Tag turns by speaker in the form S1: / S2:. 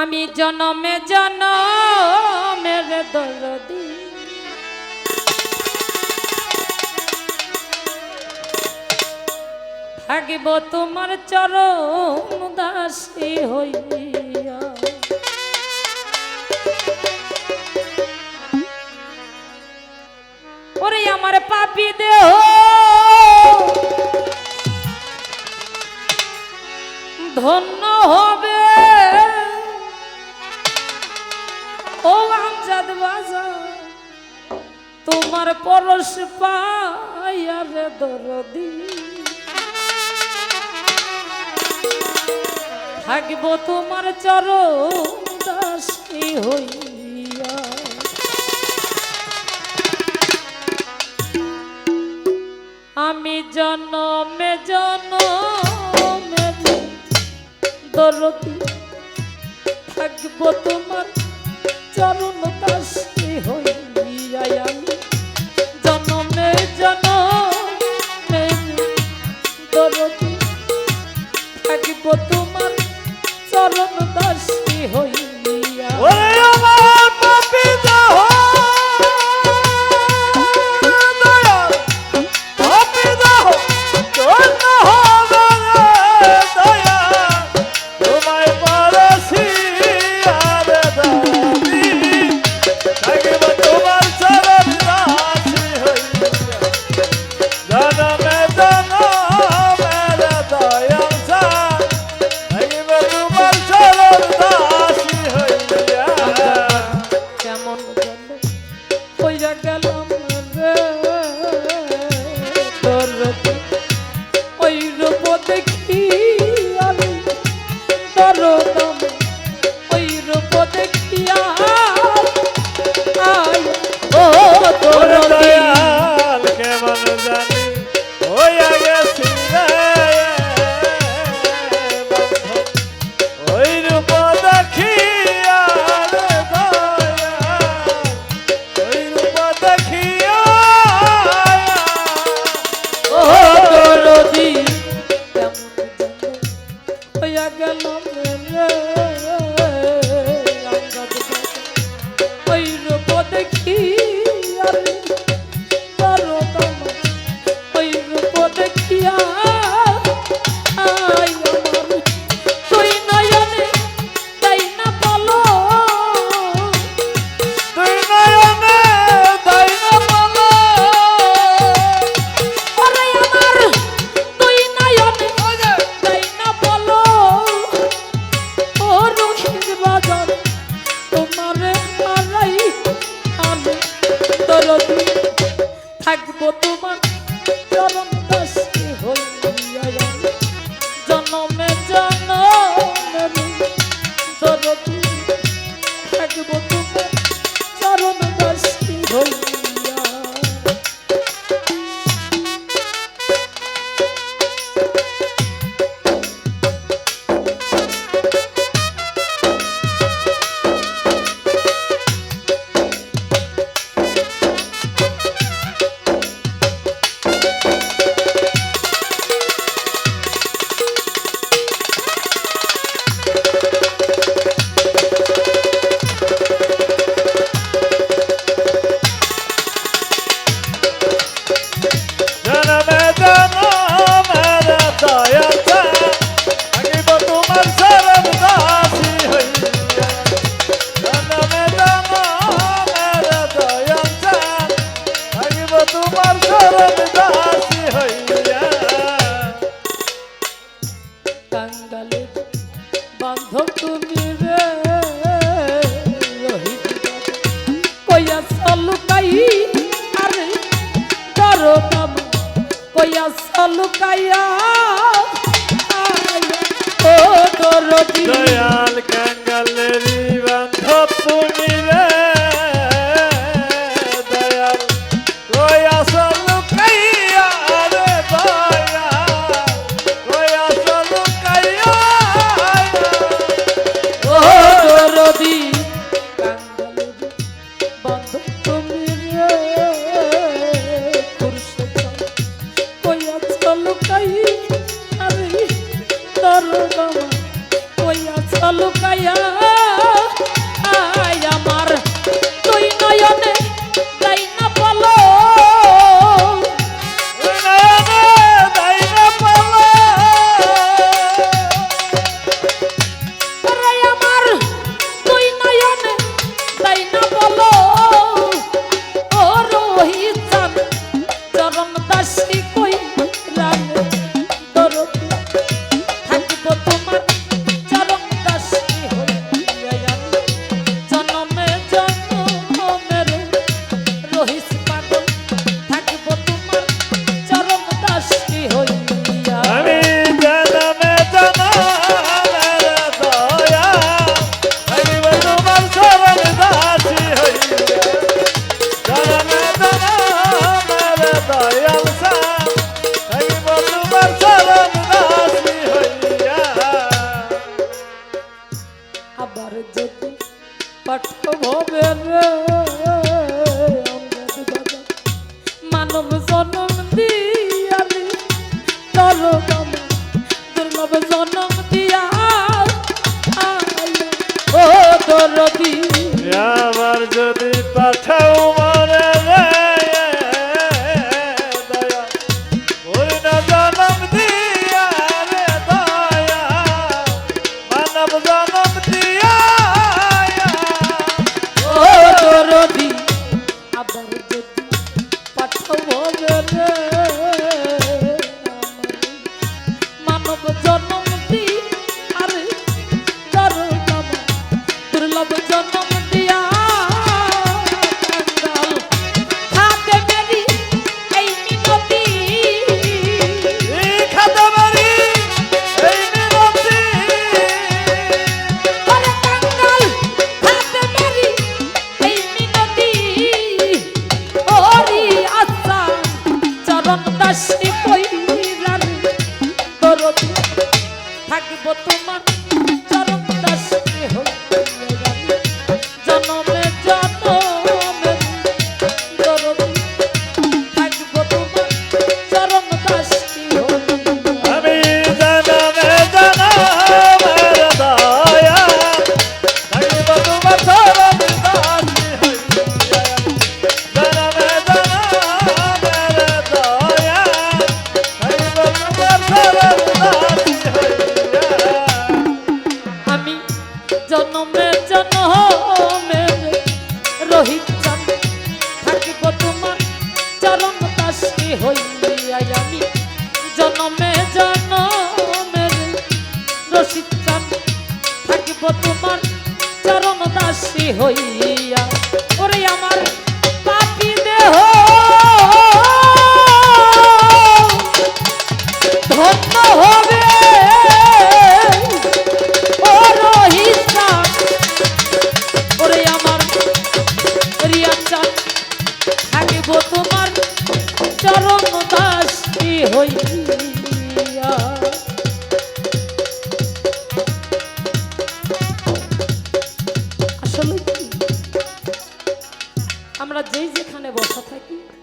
S1: আমি জনমে জন দরদি। থাকিব তোমার চরম দাসী হইয়া। ওরে আমার পাপি দেহ। ধন্য হবে পরশ পায়ার দরদি। থাকব তোমার চর দাসী হইয়া। আমি জনমে জনমে দরদি। থাকব তোমার চরণ দাস কবি লইয়া সলুকাইয়া। ও তোর
S2: দয়াল
S1: কে সব জনম দিয়া ও তোর
S2: আমার যদি পাঠাও
S1: সহিত থাকিব তোমার চরণ দাসী থাকিব তোমার চরণ দাসী হই